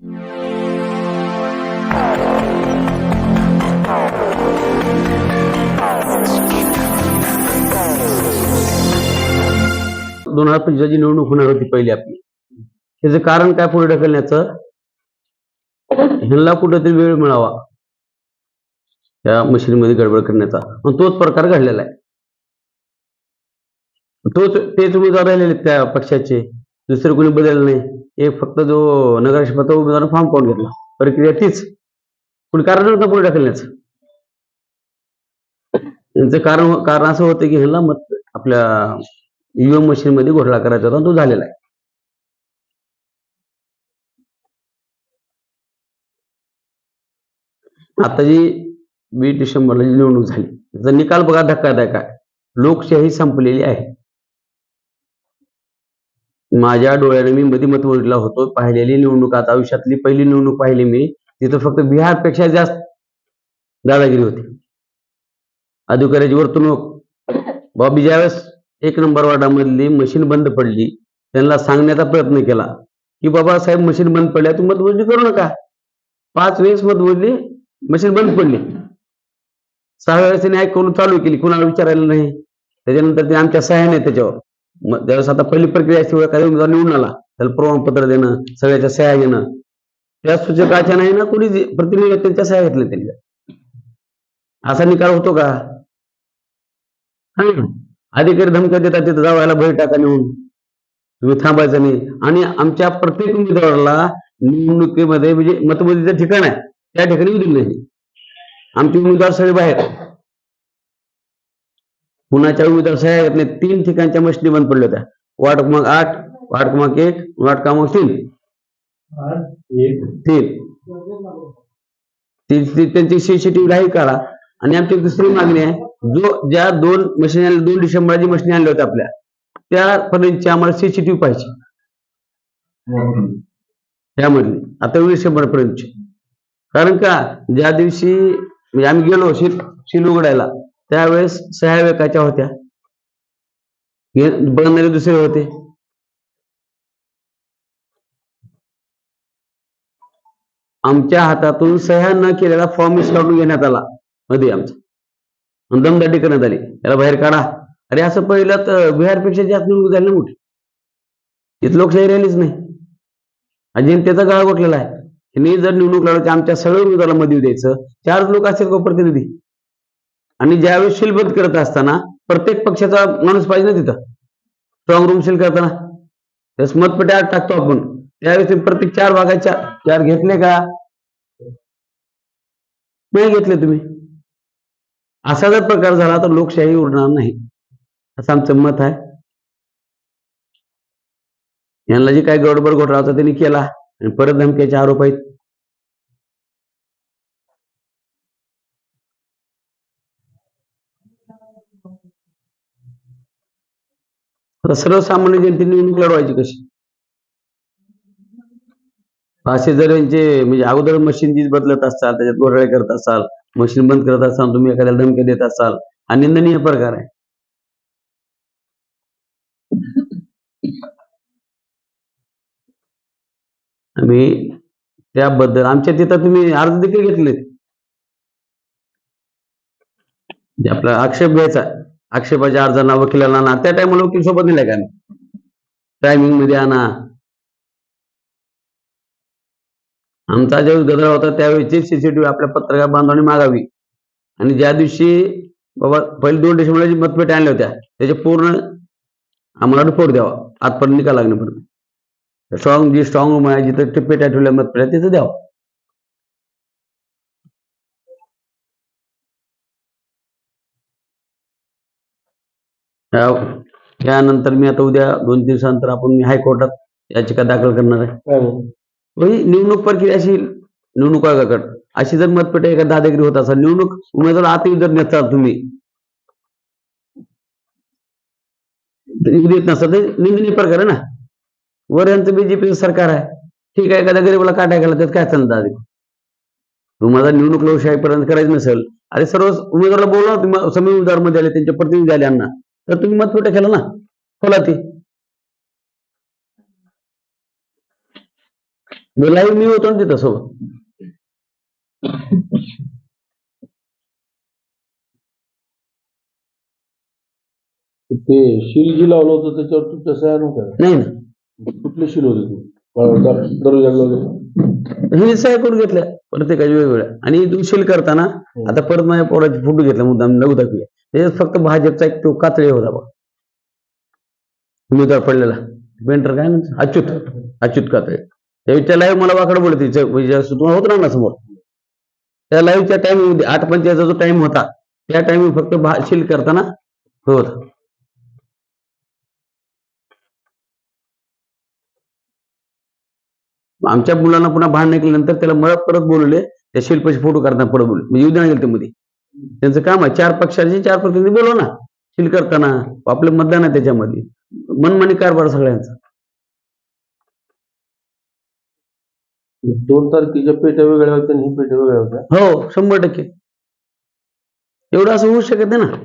दोन हजार पंचवीसची निवडणूक होणार होती पहिली आपली. त्याचं कारण काय पुढे ढकलण्याचं? ह्यांना कुठेतरी वेळ मिळावा. त्या मशीनमध्ये गडबड करण्याचा. पण तोच प्रकार घडलेला आहे. तोच तेच उमेदवार राहिलेले त्या पक्षाचे. दुसरं कोणी बदललं नाही. एक फक्त जो नगराध्यक्षपदा उमेदवार फॉर्म पाहून घेतला. प्रक्रिया तीच. कोणी कारण नव्हतं पुढे ढकलण्याचं. त्यांचं कारण कारण असं होतं की ह्याला मत आपल्या UM ईव्हीएम मशीन मध्ये घोटाळा करायचा होता तो झालेला आहे. आता जी वीस डिसेंबरला जी निवडणूक झाली त्याचा निकाल बघा धक्कादायक आहे. लोकशाही संपलेली आहे. माझ्या डोळ्याने मी मध्ये मतमोजणीला होतो. पाहिलेली निवडणूक आता आयुष्यातली पहिली निवडणूक पाहिली मी तिथं फक्त बिहारपेक्षा जास्त दादागिरी होती. अधिकाऱ्याची वर्तणूक. बॉबी ज्यावेळेस एक नंबर वार्डामधली मशीन बंद पडली त्यांना सांगण्याचा प्रयत्न केला की बाबा साहेब मशीन बंद पडल्या तू मतमोजणी करू नका. पाच वेळेस मतमोजणी मशीन बंद पडली. सहा वेळेस त्यांनी करून चालू केली कुणाला विचारायला नाही. त्याच्यानंतर ते आमच्या सहाय्याने त्याच्यावर मग ज्यावेळेस आता पहिली प्रक्रिया असते काही उमेदवार निवडून आला. त्याला प्रमाणपत्र देणं सगळ्याच्या सह्या घेणं. त्या सूचकाच्या नाही ना कोणी प्रतिनिधी त्यांच्या सह्या घेतल्या त्यांच्या. असा निकाल होतो का? अधिकारी धमक्या देतात तिथं जावायला भय टाका नेऊन. तुम्ही थांबायचं नाही. आणि आमच्या प्रत्येक उमेदवाराला निवडणुकीमध्ये म्हणजे मतमोजणीचं ठिकाण आहे. त्या ठिकाणी येऊ नाही. आमचे उमेदवार सगळे बाहेर. पुण्याच्या उमेदवार सह्या घेत नाही तीन ठिकाणच्या मशिनी बंद पडल्या होत्या. वार्ड क्रमांक आठ वार्ड क्रमांक एक वार्ड क्रमांक तीन. तीन. त्यांची सीसीटीव्ही राही करा. आणि आमची दुसरी मागणी आहे. जो ज्या दोन मशीन आणल्या दोन डिसेंबरला जी मशीन आणल्या होत्या आपल्या त्यापर्यंतची आम्हाला सीसीटीव्ही पाहिजे. त्यामधली आता वीस डिसेंबर पर्यंतची कारण का? ज्या दिवशी म्हणजे आम्ही गेलो शील शील उघडायला त्यावेळेस सह्या वेकाच्या होत्या. हे बनणारे दुसरे होते. आमच्या हातातून सह्या न केलेला फॉर्म काढून घेण्यात आला. मध्ये आमचा. दमदाटी करण्यात आली. त्याला बाहेर काढा. अरे असं पहिलं तर बिहारपेक्षा जास्त निवडणूक झाली ना मोठी. इथं लोकशाही राहिलीच नाही. आणि जनतेचा गोठलेला आहे. त्यांनी जर निवडणूक लढवली तर आमच्या सगळ्या उमेदवाराला मध्ये द्यायचं. चार लोक असतील का हो प्रतिनिधी? आणि ज्यावेळेस शिलबद्ध करत असताना प्रत्येक पक्षाचा माणूस पाहिजे ना तिथं. स्ट्रॉंग रूम सील करताना. त्यास मतपेट्या टाकतो आपण. त्यावेळेस ते प्रत्येक चार भागाच्या चार घेतले का? नाही घेतले तुम्ही. असा जर प्रकार झाला तर लोकशाही उरणार नाही. असं आमचं मत आहे. यांना जे काही गडबड घोटाळा होता त्यांनी केला. आणि परत धमक्याचे आरोप आहेत आता सर्वसामान्य जनतेने निवडणूक लढवायची कशी? असे जर यांचे म्हणजे अगोदर मशीन जी बदलत असाल त्याच्यात घोटाळे करत असाल मशीन बंद करत असाल तुम्ही एखाद्याला धमक्या देत असाल हा निंदनीय प्रकार आहे. आम्ही त्याबद्दल आमच्या तिथं तुम्ही अर्ज देखील घेतले जे म्हणजे आपला आक्षेप घ्यायचा आक्षेपाच्या अर्जांना वकिलांना आणा. त्या टायमाला वकील सोबत नेलाय का टायमिंगमध्ये आणा. आमचा ज्यावेळेस गदळ होता त्यावेळेची सीसीटीव्ही आपल्या पत्रकार बांधवाने मागावी. आणि ज्या दिवशी बाबा पहिले दोन डिसेंबरला जी मतपेटी आणल्या होत्या त्याचे पूर्ण आम्हाला रिपोर्ट द्यावा. आजपर्यंत निकाल लागण्यापर्यंत स्ट्रॉंग जी स्ट्रॉंग रूम आहे जिथं टिप्पेट्या ठेवल्या मतपेट्या तिथं द्यावं. त्या- त्यानंतर मी आता उद्या दोन दिवसानंतर आपण हायकोर्टात याचिका दाखल करणार आहे. म्हणजे निवडणूक प्रक्रिया अशी निवडणूक आयोगाकडे. अशी जर मतपेटी एका दादागिरी होत असेल निवडणूक उमेदवार आत जर नेताल तुम्ही देत नसतात ते निंदनीय प्रकार आहे ना. वर यांचं बीजेपी सरकार आहे. ठीक आहे एखाद्या गरीबाला काटा गेला त्यात काय चालतं दादा तुम्हाला निवडणूक लोकशाहीपर्यंत करायचं नसेल. अरे सर्व उमेदवाराला बोलवा तुम्ही समी उमेदवारमध्ये आले त्यांचे प्रतिनिधी आले यांना. तर तुम्ही मतपेट्या केला ना? खोला ती. लाईव्ह मी होतो ना तिथं सोबत. ते शील जी लावलं होतं त्याच्यावर तुमच्या सह्या नव्हत्या नाही ना. कुठली शील होती ती? दर- दरवाजाला लावलेली? हे करून घेतल्या? प्रत्येकाच्या वेगवेगळ्या. आणि दुशील करताना आता परत माझ्या पोराचे फोटो घेतला मुद्दाम नऊ दाखवले त्याच्यात फक्त भाजपचा एक तो कातळे होता बघ. उमेदवार पडलेला. पेंटर काय ना अच्युत. अच्युत कातळे त्याच्या लाईव्ह मला वाकड बोलते तुम्हाला होत ना समोर? त्या लाईव्हच्या टाइम आठ पंचायतचा जो टाइम होता त्या टाइम फक्त भाषील करताना होत. आमच्या मुलांना पुन्हा भांडण केल्यानंतर त्याला मळत परत बोलवले त्या शिल्पाचे फोटो करताना परत बोलले. म्हणजे उद्या गेलं ते मध्ये त्यांचं काम आहे चार पक्षाचे चार प्रतिनिधी बोलवा ना. शिल करताना आपलं मतदान आहे त्याच्यामध्ये. मनमानी कारभार सगळ्यांचा. दोन तारखेच्या पेट्या वेगळ्या होत्या आणि ही पेट्या वेगळ्या होत्या. हो शंभर टक्के. एवढं असं होऊ शकत नाही ना.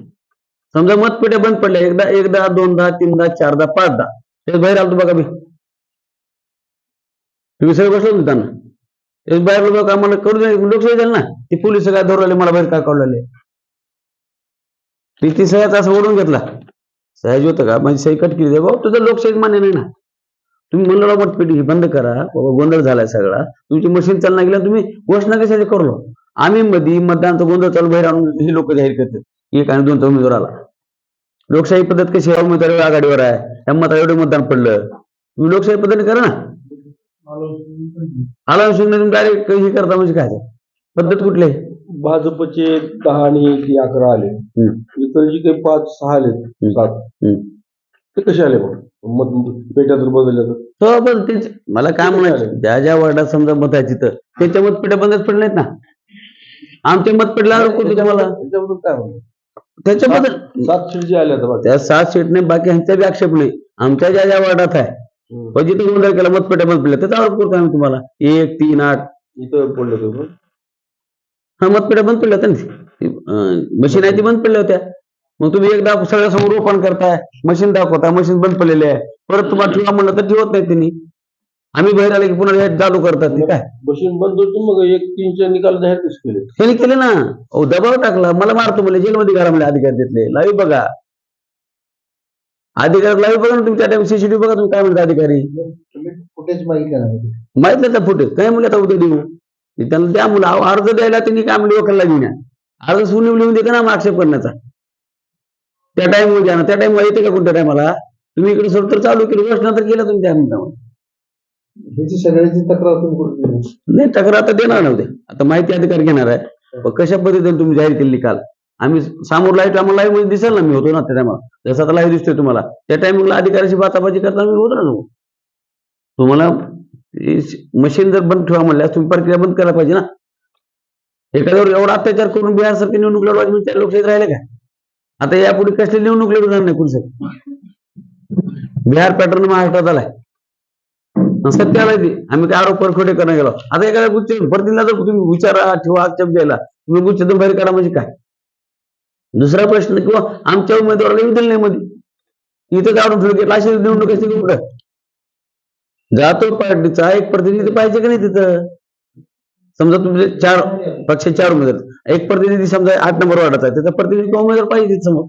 समजा मतपेट्या बंद पडल्या एकदा एकदा दोनदा तीनदा चारदा पाचदा. ते बाहेर आलतो बघा मी तुम्ही सगळे बसलो होते त्यांना बाहेर लोक आम्हाला करू दे लोकशाही झाली ना ती पोलीस काय धरवले मला बाहेर काय काढलेले ती सह्याचा असं ओढून घेतला. सहज होतं का? म्हणजे सही कट केली. बाबा तुझं लोकशाही मान्य नाही ना. तुम्ही म्हणलं मतपेटी ही बंद करा. बाबा गोंधळ झालाय सगळा. तुमची मशीन चालना गेल्या तुम्ही घोषणा कशाची करलो? आम्ही मध्ये मतदानचा गोंधळ चालू बाहेर आणून ही लोक जाहीर करतात. एक आणि दोन उमेदवार आला. लोकशाही पद्धत कशी उमेदवार आघाडीवर आहे. त्या मता एवढं मतदान पडलं. तुम्ही लोकशाही पद्धतीने करा ना. आला तुम्ही डायरेक्ट हे करता म्हणजे काय? पद्धत कुठली? आहे? भाजपचे दहा आणि ती अकरा आले. इतर जी काही पाच सहा आले. सात. ते कसे आले मग? मत पेट्या तर बदलल्या तर? हो पण तेच मला काय म्हणायचं? ज्या ज्या वार्डात समजा मत आहे तिथं त्यांच्या मतपेट्या बंदच पडल्या नाहीत ना? आमचे मत पडल्यावर कुठे तुम्हाला. त्याच्याबद्दल काय म्हणतो त्याच्याबद्दल सात सीट जे आल्या त्या सात सीटने बाकी ह्यांचा बी आक्षेप नाही. आमच्या ज्या ज्या वार्डात आहे जिथे गोंधळ केला मतपेट्या बंद पडल्या त्याचा आरोप करतो आम्ही तुम्हाला. एक तीन आठ. इथं पडले ते हा मतपेट्या बंद पडल्या होत्या मशीन आहे ती बंद पडल्या होत्या. मग तुम्ही एकदा सगळ्यासमोर ओपन करताय मशीन दाखवता मशीन बंद पडलेली आहे. परत तुम्हाला ठेवा म्हणलं तर ठेवत नाही त्यांनी. आम्ही बाहेर आले की पुन्हा हे चालू करतात ते काय? मशीन बंद होती मग एक तीनच्या निकाल जाहीर केले. त्यांनी केले ना. अहो दबाव टाकला. मला मारतो म्हणजे जेलमध्ये घाला म्हणजे अधिकार देतले. लाईव्ह बघा. अधिकार लाईव्ह बघा ना तुम्ही त्या टाइम सीसीटीव्ही बघा तुम्ही काय म्हणता अधिकारी. कुठेच माहिती नाही माहीत नाही त्या फुटेज काय म्हणलं आता उद्या देऊ? त्यांना द्या मुलं. अर्ज द्यायला त्यांनी काय म्हणले? वकिलला घेऊन या. अर्ज सुनीव लिहून देते ना मग आक्षेप करण्याचा. त्या टाइम द्या ना. त्या टाइम येते का कोणत्या टायमाला तुम्ही इकडे सर तर चालू केलं. घोषणा तर केलं तुम्ही त्या मिनिटामध्ये ह्याची सगळ्याची तक्रार तुम्ही? नाही तक्रार आता देणार नव्हते. आता माहिती अधिकार घेणार आहे. कशा पद्धतीने तुम्ही जाहीर केली काल आम्ही समोर लाईव्ह आम्हाला लाईव्हमध्ये दिसेल ना मी होतो ना त्या टायमाला जसं आता लाईव्ह दिसतोय तुम्हाला. त्या टायमिंगला अधिकाराची बाताबाजी करताना मी होतो ना तो. तुम्हाला मशीन जर बंद ठेवा म्हणल्यास तुम्ही प्रक्रिया बंद करायला पाहिजे ना. एखाद्यावर एवढा अत्याचार करून बिहार सारखी निवडणूक लढवायची म्हणजे त्या लोकशाहीत राहिले का? आता यापुढे कसली निवडणूक लढवणार नाही कुणी बिहार पॅटर्न महाराष्ट्रात आलाय. आणि सत्य आलाय आम्ही काय आरोप परखोटे करणं गेलो. आता एखाद्या गुच्छ परतीला जर तुम्ही विचारा ठेवा आक्षेप द्यायला तुम्ही गुच्छ बाहेर काढा म्हणजे काय? दुसरा प्रश्न किंवा आमच्या उमेदवाराला येऊ दिले नाही मध्ये इथं काढून ठेवलं की अशी निवडणूक असते कुठं? जातो पार्टीचा एक प्रतिनिधी पाहिजे का नाही तिथं? समजा तुमचे चार पक्ष चार उमेदवार एक प्रतिनिधी समजा आठ नंबर वाढत आहे त्याचा प्रतिनिधी उमेदवार पाहिजे तिथं समोर.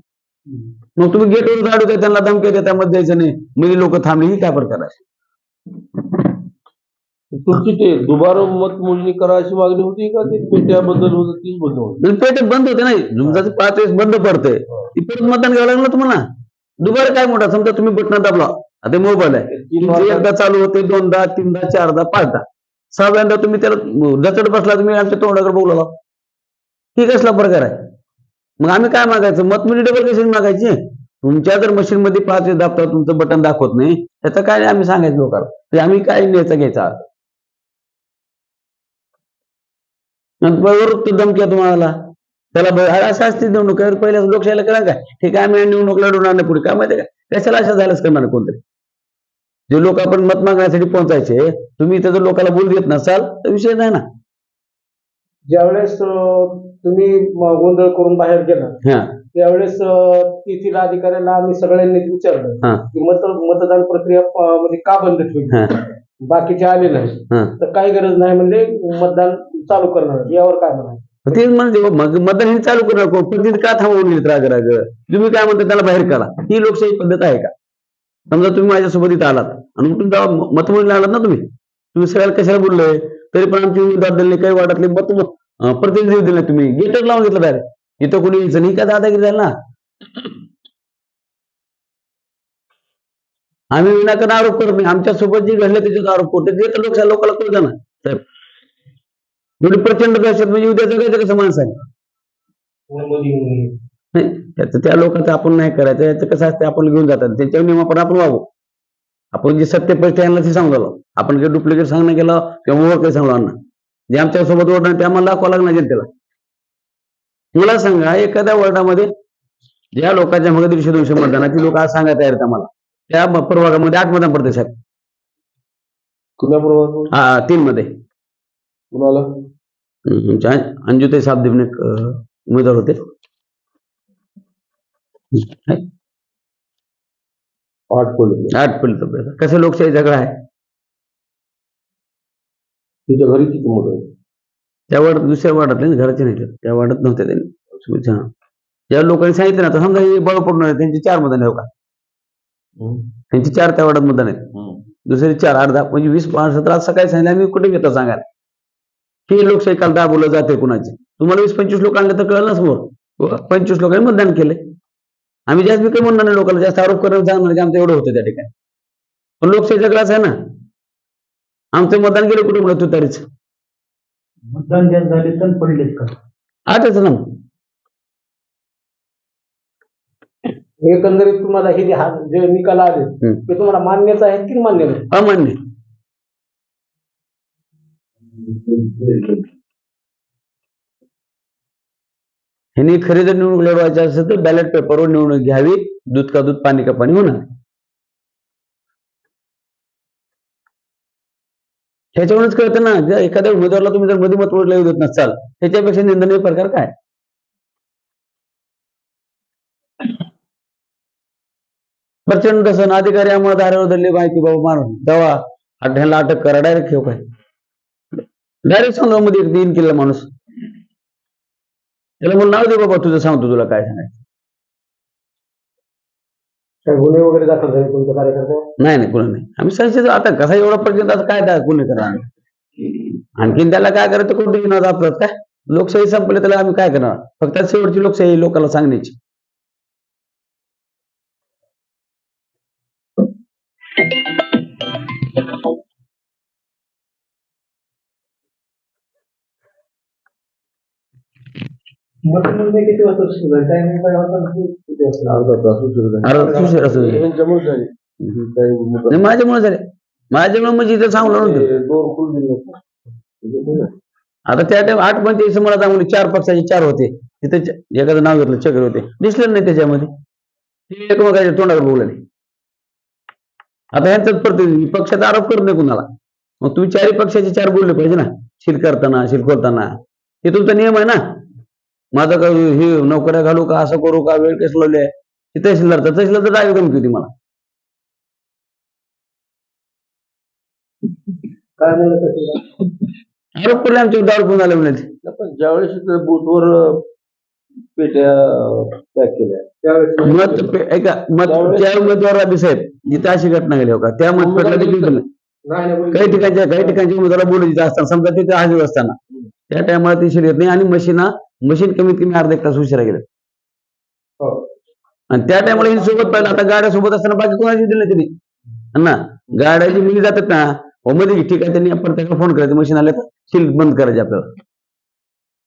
मग तुम्ही गेटवर काढू त्यांना धमक्या देता मध्ये जायचं नाही. मुली लोक थांबली ही काय प्रकार आहे? तुमची ते दुबारा मतमोजणी करा अशी मागणी होती का? ते पेट्या बद्दल होतं तीच बंद होती. म्हणजे पेट बंद होते नाही. तुमचं पाच वेळेस बंद पडते. ती परत मतदान घ्यावं लागलं तुम्हाला. दुबारा काय मोठा? समजा तुम्ही बटन दाबला. आता मोबाईल आहे. एकदा चालू होते दोनदा तीनदा चारदा पाचदा. सहाव्यांदा तुम्ही त्याला जचड बसला तुम्ही आमच्या तोंडाकडे बोलवला ही कसला प्रकार आहे? मग आम्ही काय मागायचं? मत मिली डबल कशी मागायची. तुमच्या जर मशीन मध्ये पाच वेळ दाबता तुमचं बटन दाखवत नाही त्याचं काय आम्ही सांगायचं लोकांना. आम्ही काय न्यायचा घ्यायचा? आणि बरोबर तो धमक्या तुम्हाला. त्याला अशा असते निवडणूक पहिल्या लोकशाहीला करा काय ठीक आहे आम्ही निवडणूक लढवणार नाही पुढे. काय माहिती का? कशाला अशा झाल्याच करणार कोणतरी? जे लोक आपण मत मागण्यासाठी पोहोचायचे तुम्ही त्याचं लोकांना बोल देत नसाल तर विषय नाही ना. ज्यावेळेस तुम्ही गोंधळ करून बाहेर गेला हा. त्यावेळेस तेथील अधिकाऱ्यांना आम्ही सगळ्यांनी विचारलं. की मत मतदान प्रक्रिया म्हणजे का बंद ठेवली? बाकीचे आले नाही. हा. तर काही गरज नाही म्हणले मतदान चालू करणार. यावर काय म्हणाल मग ते म्हणजे मग मतदान हे चालू करू नको पण तिथे का थांबवून गेलीत राग राग? तुम्ही काय म्हणता त्याला बाहेर काढा. ही लोकशाही पद्धत आहे का? समजा तुम्ही माझ्यासोबत इथं आलात. आणि उठून तेव्हा मतमोजणीला आलात ना तुम्ही. तुम्ही सगळ्याला कशाला बोललोय तरी पण आमचे उमेदवार दिले काही वाटतले मत अं, प्रतिनिधी दिले तुम्ही. गेटर लावून घेतलं डायरेक्ट इथं कोणी यायचं नाही का दादागिरी झाला ना? आम्ही विनाकारण आरोप करत नाही. आमच्यासोबत जे घडलं त्याच्यात आरोप करतो ते तर लोकशाही लोकांना कळत ना साहेब एवढी प्रचंड दहशत म्हणजे उद्या जगायचं कसं माणसं आहे नाही त्याचं त्या लोकांचं आपण नाही करायचं. याचं कसं असतं आपण घेऊन जातात. त्यांच्या नियमाप्रमाणे आपण वागू आपण जे सत्य परिस्थिती आणलं ते सांगू लागलो आपण काही डुप्लिकेट सांगणं गेलं किंवा ओळख काही सांगलो अन्ना जे आमच्यासोबत ओढणार ते आम्हाला दाखवा लागणार जनतेला. मला सांगा एखाद्या वर्डामध्ये ज्या लोकांच्या मग दीडशे दोनशे मतदानाची लोक आज सांगायला तयार आहेत आम्हाला. त्या ब- प्रभागामध्ये आठ मतदान पडते साहेब कुणाप्रमाणे हा तीन मध्ये कुणाला? हम्म, आमच्या अं- अंजुताई साबदेवने एक, अं, उमेदवार होते. आठ पडले. आठ पडले कसं लोकशाही झगडा आहे? तिच्या घरी किती आहेत? त्या वार्डात दुसऱ्या वार्डातले ना, घराचे नाही ते. त्या वार्डात नव्हते त्यांनी. ज्या लोकांनी सांगितलं ना आता समजा हे बळ पडून आहे, त्यांची चार मतदान आहे हो का. त्यांची चार त्या वार्डात मतदान आहेत. दुसरी चार अर्धा म्हणजे वीस माणसं तर आज सकाळी सांगितलं? आम्ही कुठे घेतो सांगायला ही लोकशाही काल दाबवलं जाते कुणाची. तुम्हाला वीस पंचवीस लोक आणले तर कळलं ना समोर पंचवीस लोकांनी मतदान केले आम्ही जास्त बी काही म्हणणार नाही लोकांना जास्त आरोप करत जाणार की आमचं एवढं होतं त्या ठिकाणी. पण लोकशाही झगडाच आहे ना. आमचं मतदान गेलं कुठे म्हणत तुतारीच मतदान ज्या झाले तर पडलेत का? आठच ना. एकंदरीत तुम्हाला हे जे हा- जे निकाल आले. ते तुम्हाला मान्यच आहेत की मान्य नाही? अमान्य. ह्यांनी खरी जर निवडणूक लढवायची असेल तर बॅलेट पेपरवर निवडणूक घ्यावी. दूध का दूध पाणी का पाणी होणार. ह्याच्यावरूनच कळतं ना जर एखाद्या उमेदवाराला तुम्ही जर मध्ये मत येऊ देत नसाल त्याच्यापेक्षा निंदनीय प्रकार काय? प्रचंड सण. अधिकारी आम्हाला धारावर धरली माहिती बाबा मारून. दवा अड्ड्याला अटक करा डायरेक्ट ठेव काय. डायरेक्ट सांगा मध्ये एक दिन केलेला माणूस. त्याला म्हणून नाव दे बाबा तुझं सांगतो तुला काय सांगायचं. गुन्हे वगैरे दाखल झाले तुमच्या कार्यकर्त्यावर नाही नाही कुणा नाही. आम्ही संशय आता कसा एवढा पर्यंत आता काय गुन्हे करणार आणखीन त्याला काय करायचं कोणतं विनोद आपलं? काय? लोकशाही संपली त्याला आम्ही काय करणार? फक्त शेवटची लोकशाही लोकांना सांगण्याची. किती वाजता सुरू झाली टायमिंग काय होता किती वाजता अर्धा तास उशीर झाला. अरे उशीर असू दे. यांच्यामुळे झाली. काही मुद्दा- नाही, माझ्यामुळे झाले माझ्यामुळे म्हणजे इथं सांगलं नव्हतं ते दोन दिले आता त्या टाइम आठ पंचायत मला चांगली चार पक्षाचे चार होते तिथे च- एखादं नाव घेतलं चक्र होते दिसलं नाही त्याच्यामध्ये ते एकमेकाच्या तोंडावर बोलले नाही आता ह्यांचाच प्रतिनिधी पक्षाचा आरोप करत नाही कुणाला. मग तुम्ही चारही पक्षाचे चार बोलले पाहिजे ना. शील करताना शील खोलताना. हे तुमचा नियम आहे ना. माझं का हे नोकऱ्या घालू का असं करू का वेळ कसं लावले ते तहसीलदारचा तहसीलदार डायरेक्ट धमकी होती मला? काय म्हणलं तहसीलदार? आरोप करले आमच्या दारू पिऊन आले म्हणे ते. नाही, पण ज्यावेळेस बूथवर पेट्या पॅक केल्या त्यावेळेस मत पे- ऐका मत त्या उमेदवार बी साहेब जिथे अशी घटना घडली हो का? त्या मतपेटला देखील बोलू काही ठिकाणच्या काही ठिकाणच्या उमेदवाराला बोलायचं असताना समजा तिथे हजर असताना. त्या टायमाला ती शिरत नाही आणि मशीन मशीन कमीत कमी अर्धा एक तास उशिरा गेलं. हो. आणि त्या टायमाला ही सोबत पाहिलं. आता गाड्या सोबत असताना बाकी कोणाची दिली त्यांनी ना? गाड्याची मुली जातात ना हो मध्ये ठीक आहे त्यांनी आपण त्याला फोन करायचं मशीन आले तर बंद करायचे आपल्याला.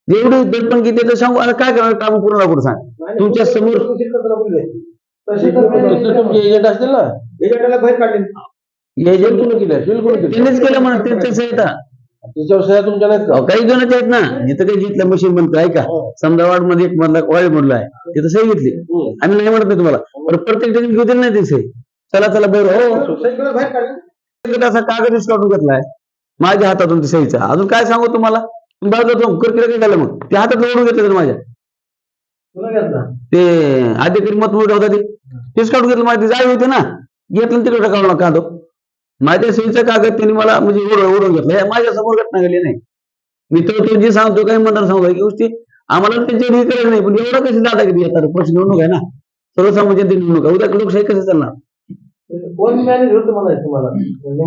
जेवढे दडपण किती सांगू? आता काय करणार? काम पूर्ण करू सांग? नाही, तुमच्या बोलू- समोर- तसं एजंट असतील ना? एजंटाला बाहेर काढले. एजंट कोणी केलं? सील कोणी केलं? त्यांनीच केलं म्हणा त्यांच्या सहिता. त्याच्यावर सह्या तुमच्या नाहीत का? अहो, काही जणच आहेत ना. जिथं काही घेतलं मशीन बनतं आहे का समजा वार्डमध्ये एक मधला वाडी मधला आहे. तिथं सही घेतली. हम्म. आम्ही नाही म्हणत नाही तुम्हाला. पण प्रत्येक ठिकाणी घेऊ दिली नाही ती सही. चला चला बरं. हो सोसायटीला बाहेर काढले. तिकडे असा कागद काढून घेतलाय. माझ्या हातातून ती सहीचा. अजून काय सांगू तुम्हाला? तुम्ही बाजूला जाऊन करकिरा काय झालं मग? ते हातात ओढून घेतलं माझ्या. घेतला ते अधिकारी मत मोठं होता ते. तेच काढून घेतलं. माझी जाळी होती ना. घेतलं तिकडे काढून काढो माझ्या सहीचा कागद त्यांनी मला म्हणजे उडवून घेतला. माझ्यासमोर घटना घडली नाही. मी तो तो जे सांगतो काही म्हणणार सांगतो. की गोष्टी आम्हाला त्याची करायचं नाही. पण एवढं कशी दादागिरी येतात? पक्ष निवडणूक आहे ना. सर्वसामान्य निवडणूक आहे. उद्या लोकशाही कसं चालणार?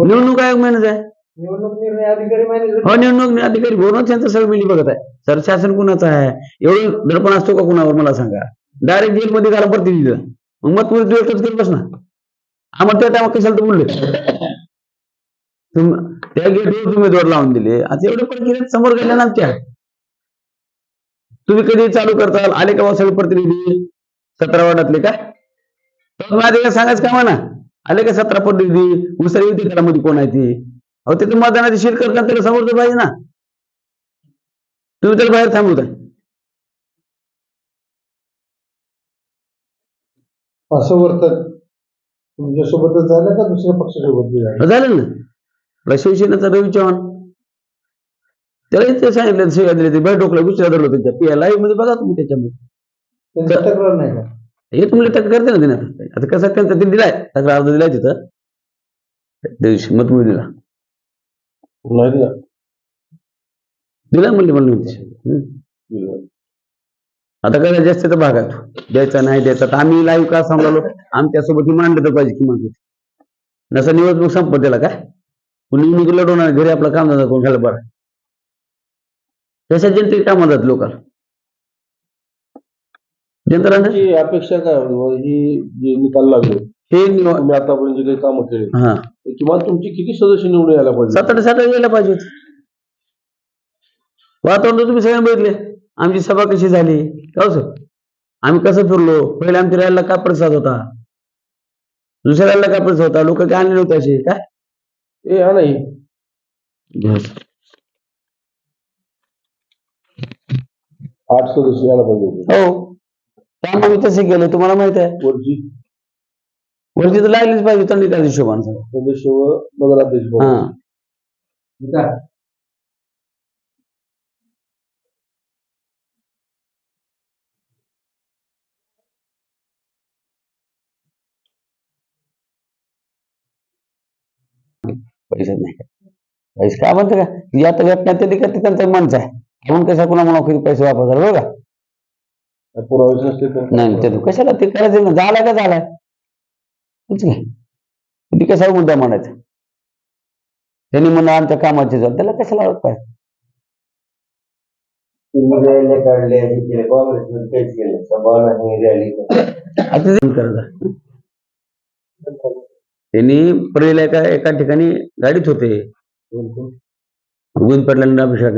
निवडणूक आयोग मॅनेज आहे. निवडणूक निर्णय अधिकारी हो निवडणूक अधिकारी भरूनच त्यांचं सगळं मिली बघत आहे. सर शासन कुणाचं आहे? एवढं दडपण असतो का कुणावर मला सांगा. डायरेक्ट जेलमध्ये घाला प्रतिनिधी मग मत पुढे एकच करत बस ना आम्हाला त्या टायमा कशाला तर बोलले? त्या गेटवर उमेदवार लावून दिले. आता एवढे प्रक्रिया समोर गेल्या ना आमच्या. तुम्ही कधी चालू करताल आले का सगळे प्रतिनिधी? सतरा वार्डातले का? तर माझे काय सांगायचं का म्हणा आले का सतरा प्रतिनिधी? उसरी होती त्यामध्ये कोण आहे ती? अहो तिथे मतदानाची शीट करताना त्याला समोर तर पाहिजे ना. तुम्ही त्याला बाहेर थांबवताय. असं वर्तन तुमच्यासोबतच झालं का दुसऱ्या पक्षासोबत बी झालं? झालं ना. आपला शिवसेनेचा रवी चव्हाण. त्याला ते सांगितलं दिले ते बाहेर डोकला गुचरा धरलं त्याच्या पिया लाईव्हमध्ये बघा तुम्ही त्याच्यामध्ये. त्यांची तक्रार नाही का? हे तुम्हाला तक्रार करते ना तिने आता कसं त्यांचं ते दिलाय तक्रार अर्ज दिलाय तिथं. त्या दिवशी मतमोजणीला. दिला. म्हणले. दिला. आता काय जास्त भाग आहे तो. द्यायचा नाही द्यायचा तर आम्ही लाईव्ह का सांभाळलो आमच्यासोबत मांडलं तर पाहिजे किमान नसा निवडणूक संपत त्याला काय निवडणूक लढवणार घरी आपलं काम धंदा कोण घाला बरं तशा जनते कामात जात लोकांना जनता अपेक्षा काय? ही जे निकाल लागले हे निव- तुम्ही आतापर्यंत जे काही कामं केले हा. ते किमान तुमचे किती सदस्य निवडून यायला पाहिजे? सात आठ सात आठ यायला पाहिजे होते वातावरण तर तुम्ही सगळ्यांनी बघितले. आमची सभा कशी झाली? का हो सर आम्ही कसं फिरलो? पहिले आमच्या रॅलीला काय प्रतिसाद होता? दुसऱ्या रॅलीला काय प्रतिसाद होता? लोक काय आणले नव्हते असे? काय? ए हा नाही आठ सदस्य यायला पाहिजे होते. हो. त्यामुळे आम्ही तसे गेलो तुम्हाला माहीत आहे? वरची. वरती तर लागलीच पाहिजे त्यांनी त्या हिशोबाने. सदस्य व नगराध्यक्ष हा. पैसे नाही. पैसे काय म्हणते का? जी आता घटना का ते त्यांचं मनच आहे. म्हणून कशा कुणा म्हणा कधी पैसे वापरतात बघा पुरावेच नसते तर नाही ते कशाला ते करायचं ना. झाला का झालाय किती कसा मुद्दा मांडायचा त्यांनी म्हणा आमच्या कामाचे झालं त्याला कशाला आवडत पाहिजे? नाही नाही. त्यांनी पडेल एका एका ठिकाणी गाडीत होते. गुंज पडल्यानंतर अभिषेक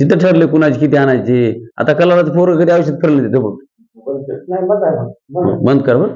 तिथं ठरले कुणाची किती आणायचे. आता कलाला पोरं कधी औषध फिरलं तिथं बघ. नाही बंद कर बरं.